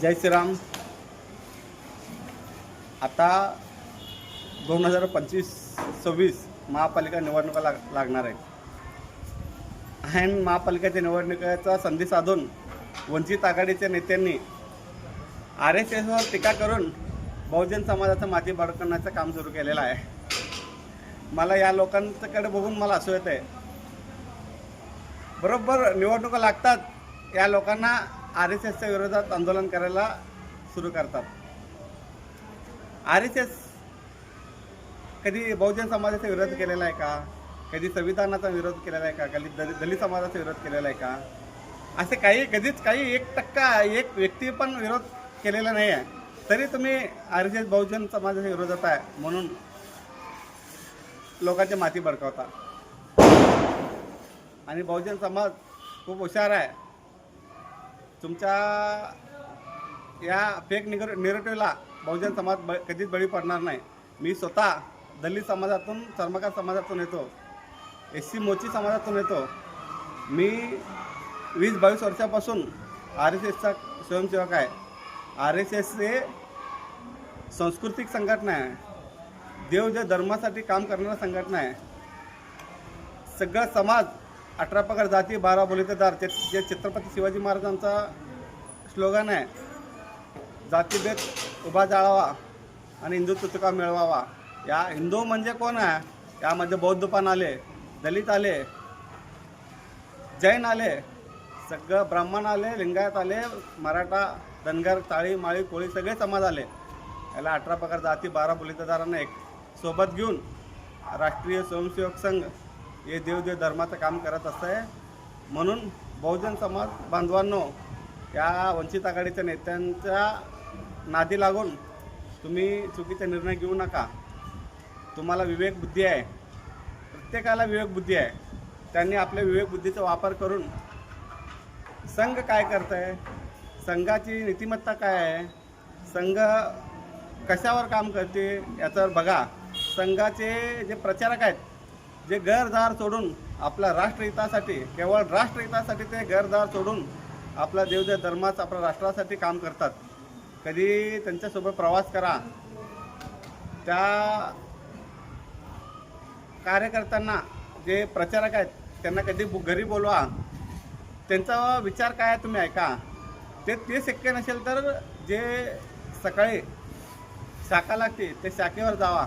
जय श्रीराम. आता दोन हजार पंचवीस सव्वीस महापालिका निवडणुका लाग लागणार आहेत. आणि महापालिकेच्या निवडणुकीचा संधी साधून वंचित आघाडीच्या नेत्यांनी आर एस एसवर टीका करून बहुजन समाजाचं माती बडकण्याचं काम सुरू केलेलं आहे. मला या लोकांच्याकडे बघून मला असू येतं आहे बरोबर निवडणुका लागतात या लोकांना आर एस एसच्या विरोधात आंदोलन करायला सुरू करतात. आर एस एस कधी बहुजन समाजाचा विरोध केलेला आहे का? कधी संविधानाचा विरोध केलेला आहे का? कधी दलित दलित समाजाचा विरोध केलेला आहे का? असे काही कधीच काही एक टक्का एक व्यक्ती पण विरोध केलेला नाही आहे. तरी तुम्ही आर एस एस बहुजन समाजाच्या विरोधात आहे म्हणून लोकांची माती भडकावता. आणि बहुजन समाज खूप हुशार आहे. तुमच्या या फेक निगर निरटवेला बहुजन समाज ब कधीच बळी पडणार नाही. मी स्वतः दलित समाजातून चर्मकार समाजातून येतो. एस सी मोची समाजातून येतो. मी वीस बावीस वर्षापासून आर एस एसचा स्वयंसेवक आहे. आर एस एस हे सांस्कृतिक संघटना आहे. देव जे धर्मासाठी काम करणारा संघटना आहे. सगळा समाज अठरा पगार जाती बारा बोलीतेदार ते जे छत्रपती शिवाजी महाराजांचा स्लोगन आहे जातीभेद उभा जाळावा आणि हिंदुत्व तुका मिळवावा? या हिंदू म्हणजे कोण आहे? यामध्ये बौद्ध पण आले दलित आले जैन आले सगळं ब्राह्मण आले लिंगायत आले मराठा धनगर ताळी माळी कोळी सगळे समाज आले. याला अठरा पगार जाती बारा बोलीतेदारांना एक सोबत घेऊन राष्ट्रीय स्वयंसेवक संघ हे देवदेव धर्माचं काम करत असतं म्हणून बहुजन समाज बांधवांनो या वंचित आघाडीच्या नेत्यांच्या नादी लागून तुम्ही चुकीचे निर्णय घेऊ नका. तुम्हाला विवेक बुद्धी आहे. प्रत्येकाला विवेक बुद्धी आहे. त्यांनी आपल्या विवेक बुद्धीचा वापर करून संघ काय करत आहे संघाची नीतिमत्ता काय आहे? संघ कशावर काम करते? याच्यावर बघा. संघाचे जे प्रचारक आहेत जे घरदार सोडून आपल्या राष्ट्रहितासाठी केवळ राष्ट्रहितासाठी ते घरदार सोडून आपला देवदेव धर्माचं आपल्या राष्ट्रासाठी काम करतात कधी त्यांच्यासोबत प्रवास करा. त्या कार्यकर्त्यांना जे प्रचारक आहेत त्यांना कधी घरी बोलवा. त्यांचा विचार काय आहे तुम्ही ऐका. ते ते शक्य नसेल तर जे सकाळी शाखा लागते ते शाखेवर जावा.